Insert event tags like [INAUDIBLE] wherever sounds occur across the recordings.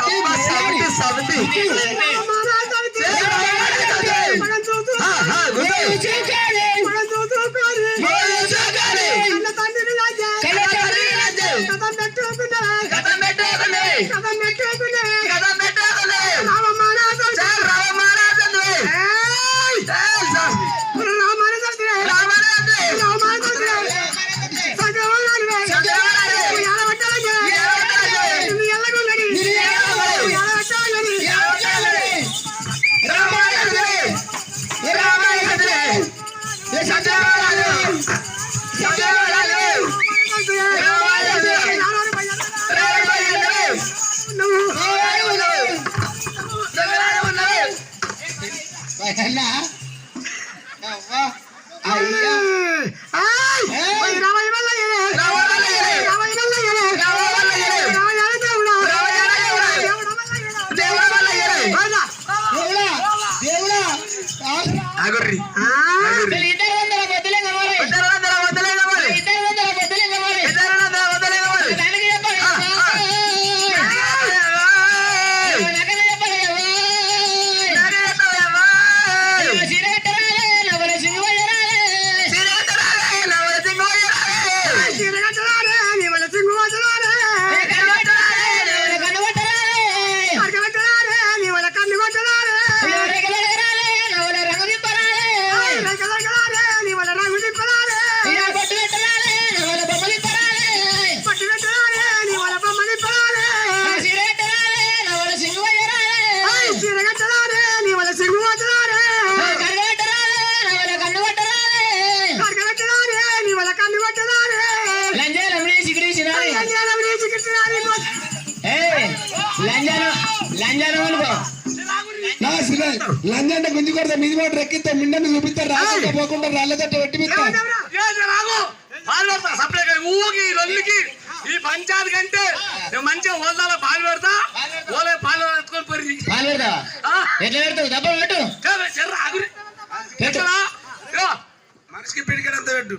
అబ్బా, సమితి సమితి Ah, corrí. Ah. లంజంట గుంజి కొడతా మీది మాట రెక్కితే మిండని చూపిస్తారు రాకపోకుండా రాళ్ళతట్టు పెట్టి ఊకి రొల్లికి ఈ పంచాయతీ కంటే మంచిగా హోదాలో పాలు పెడతా ఓలే పాలు ఎత్తుకొని పోయి పాలు పెడతావా? ఎట్లా పెడతావు? దెబ్బ పెట్టు. మనిషికి పిడికడంత పెట్టు.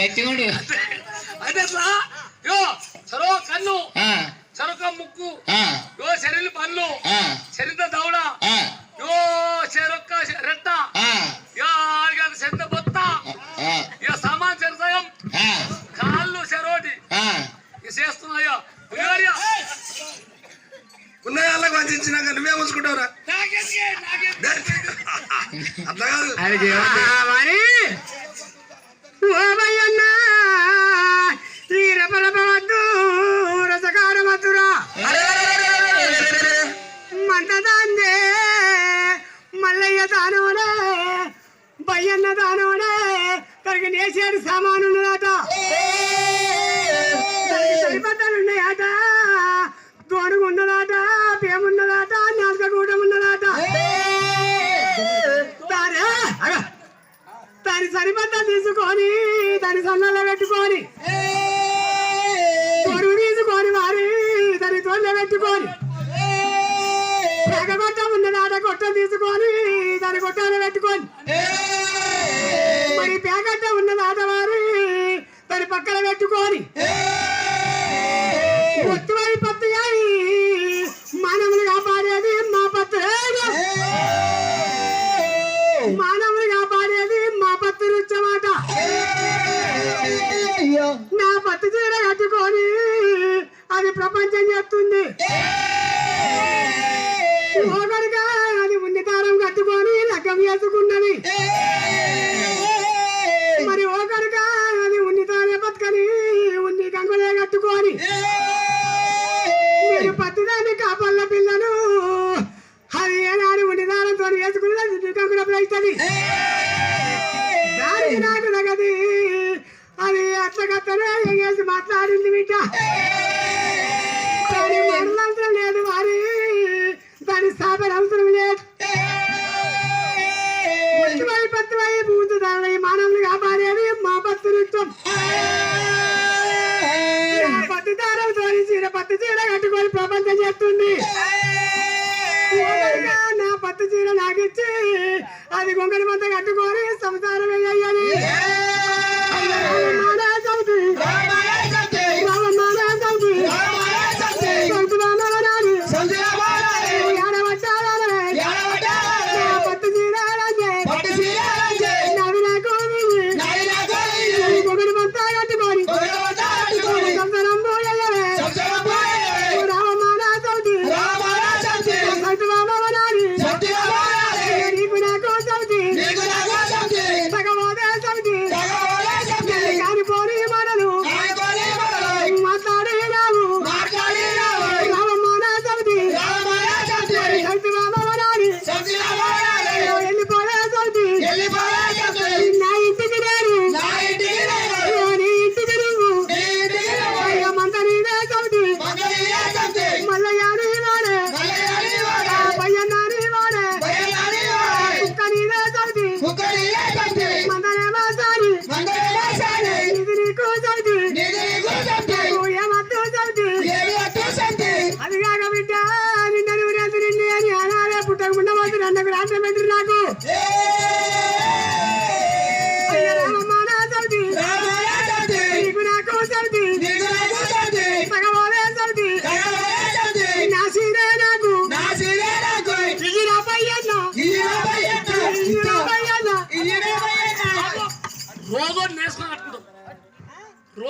ఎట్లా ఉండు. అయితే ఎట్లా? యో సరో కన్ను సరొక ముక్కు ఆ, యో శరీర పళ్ళు ఆ, శరీర దౌడ ఆ, యో చెరొక్క రెట్ట ఆ, యో శరీర బొత్త ఆ, ఇక సామాన్ చెరసయం ఆ, కాళ్ళు చెరోటి ఆ. ఇక చేస్తున్నాయో. పులిహోర. ఉన్న వాళ్ళకి వంచినాక నువ్వే ఉంచుకుంటావురా? నాకెందుకే, నాకెందుకే? [LAUGHS] అట్లా కాదు. దానవనే. బయ్యన్న దానవనే. తనకి నేసేడు సామాను ఉన్నదాట సరిపడ్డలు ఉన్నాయాట దోడుగు ఉన్నదాట పేమున్నదాట నాలుగూడెం ఉన్నదాట దాని సరిపడ్డ తీసుకొని దాని సన్నలో పెట్టుకొని. పొరుగు తీసుకొని వారి దాని తోళ్ళ పెట్టుకొని. దాని పక్కన పెట్టుకొని ఒత్తువారి కట్టుకొని కట్టుకొని సంసారం వేయాలి.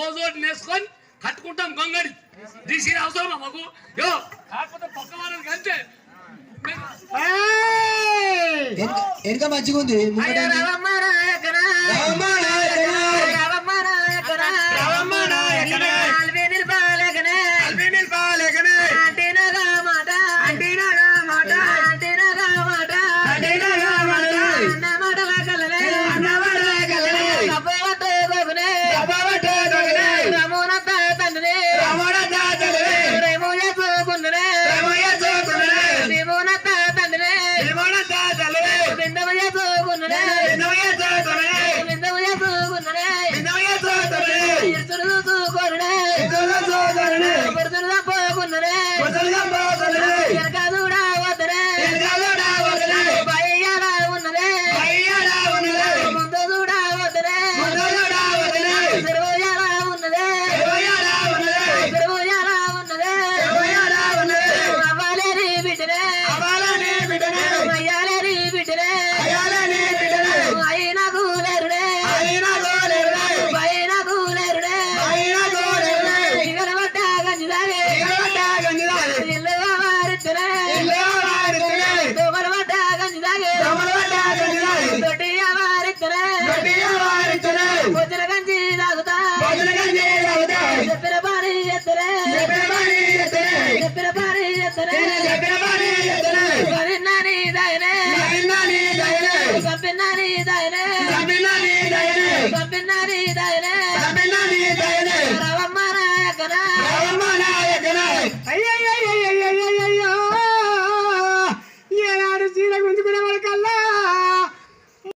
రోజు నేసుకొని కట్టుకుంటాం గొంగడి. డీసీ అవసరం మాకు? యో కాకపోతే పక్క వాళ్ళకి అంతే మంచిగా ఉంది పంపినారీ దయనే. పంపినారీ దయనే. పంపినారీ దయనే.